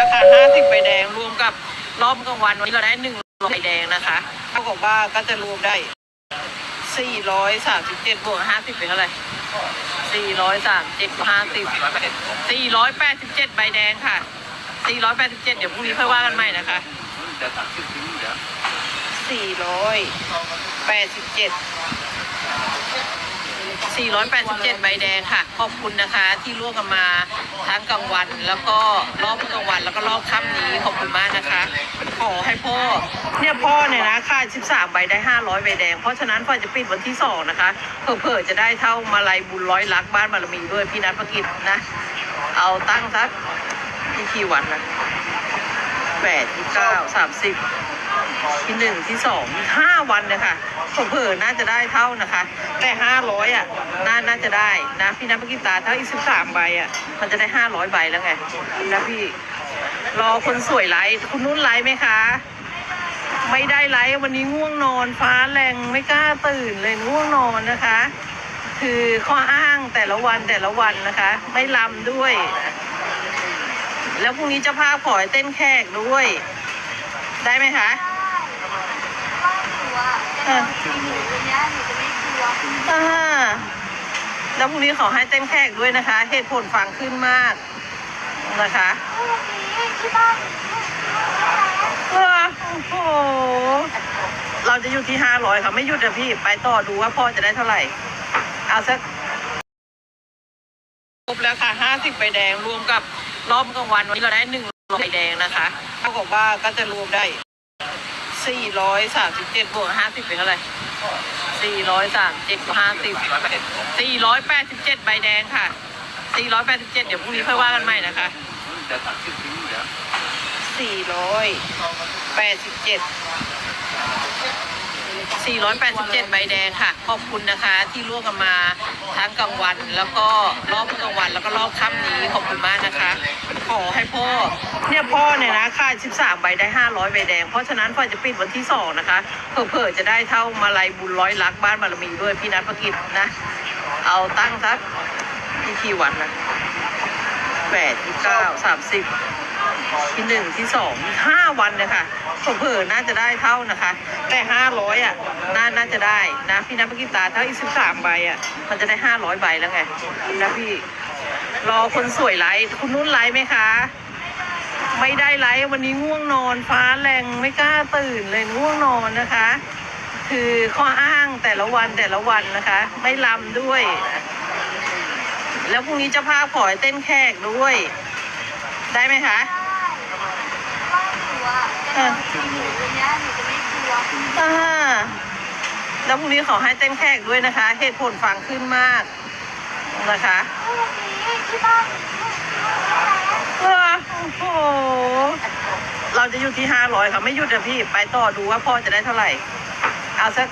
ราคา 50ใบแดงรวมกับรอบกลางวันวันนี้เราได้100ใบแดงนะคะเท่ากับว่าก็จะรวมได้ 437บวก50 เป็นเท่าไหร่437บวก50 487ใบแดงค่ะ 487 เดี๋ยวพรุ่งนี้ค่อยว่ากันใหม่นะคะ487 487 ใบแดงค่ะ ขอบคุณนะคะที่ร่วมกันมาทั้งกลางวัน แล้วก็รอบกลางวันแล้วก็รอบค่ำนี้ขอบคุณมากนะคะ ขอให้พ่อเนี่ยพ่อเนี่ยนะค่า13 ใบได้ 500 ใบแดง เพราะฉะนั้นพ่อจะปิดวันที่ 2 นะคะเผื่อจะได้เท่ามาลัยบุญร้อยลักบ้านบารมีด้วยพี่นัทประกิจนะ เอาตั้งสักที่กี่วันนะแปดที่เก้าสามสิบที่หนึ่งที่สองห้าวันนะคะ เผลอน่าจะได้เท่านะคะ แต่ห้าร้อยอะน่าน่าจะได้นะพี่นับเมื่อกี้ตาเท่าอีกสิบสามใบอะ มันจะได้ห้าร้อยใบแล้วไงนะพี่รอคนสวยไลฟ์คุณนุ่นไลฟ์ไหมคะ ไม่ได้ไลฟ์วันนี้ง่วงนอนฟ้าแรงไม่กล้าตื่นเลยง่วงนอนนะคะ คือข้ออ้างแต่ละวันแต่ละวันนะคะ ไม่ลำด้วย แล้วพรุ่งนี้จะพาขอให้เต้นแขกด้วย ได้ไหมคะ อะอ่าแล้วพรุ่งนี้ขอให้เต้นแขกด้วยนะคะ เหตุผลฟังขึ้นมากนะคะเออโอ้โห เราจะอยู่ที่ห้าร้อยค่ะไม่หยุดอะพี่ ไปต่อดูว่าพ่อจะได้เท่าไหร่ เอาสักครบแล้วค่ะห้าสิบใบแดงรวมกับรอบกลางวันวันนี้เราได้หนึ่งใบแดงนะคะเท่ากับว่าก็จะรวมได้ สี่ร้อยสามสิบเจ็ดบวกห้าสิบเป็นเท่าไหร่สี่ร้อยสามเจ็ดห้าสิบสี่ร้อยแปดสิบเจ็ดใบแดงค่ะสี่ร้อยแปดสิบเจ็ดเดี๋ยวพรุ่งนี้ค่อยว่ากันใหม่นะคะสี่ร้อยแปดสิบเจ็ดสี่ร้อยแปดสิบเจ็ดใบแดงค่ะ ขอบคุณนะคะที่ร่วมกันมาทั้งกลางวัน แล้วก็รอบกลางวันแล้วก็รอบค่ำนี้ขอบคุณมากนะคะ ขอให้พ่อ เนี่ยพ่อเนี่ยนะค่า13ใบได้500ใบแดง เพราะฉะนั้นพ่อจะปิดวันที่2นะคะเผื่อจะได้เท่ามาลัยบุญร้อยลักบ้านบารมีด้วยพี่นัทประกิจนะ เอาตั้งสักที่กี่วันนะแปดที่เก้าสามสิบที่หนึ่งที่สองห้าวันเนะคะเผื่อน่าจะได้เท่านะคะ แต่ห้าร้อยอะน่าน่าจะได้นะพี่นัทประกิจตาเท่าอีกสิบสามใบอะมันจะได้ห้าร้อยใบแล้วไงนะพี่รอคนสวยไลฟ์คุณนุ่นไลฟ์ไหมคะ ไม่ได้ไลฟ์วันนี้ง่วงนอนฟ้าแรงไม่กล้าตื่นเลยง่วงนอนนะคะ คือข้ออ้างแต่ละวันแต่ละวันนะคะ ไม่ลำด้วย แล้วพรุ่งนี้เจะพาพขอให้เต้นแขกด้วย ได้ไหมคะอะอ่าแล้วพรุ่งนี้ขอให้เต้นแขกด้วยนะคะ เหตุผลฟังขึ้นมาก นะคะเออโอ้โหเราจะอยู่ที่ห้าร้อยค่ะไม่หยุดอะพี่ ไปต่อดูว่าพ่อจะได้เท่าไหร่ เอาสัก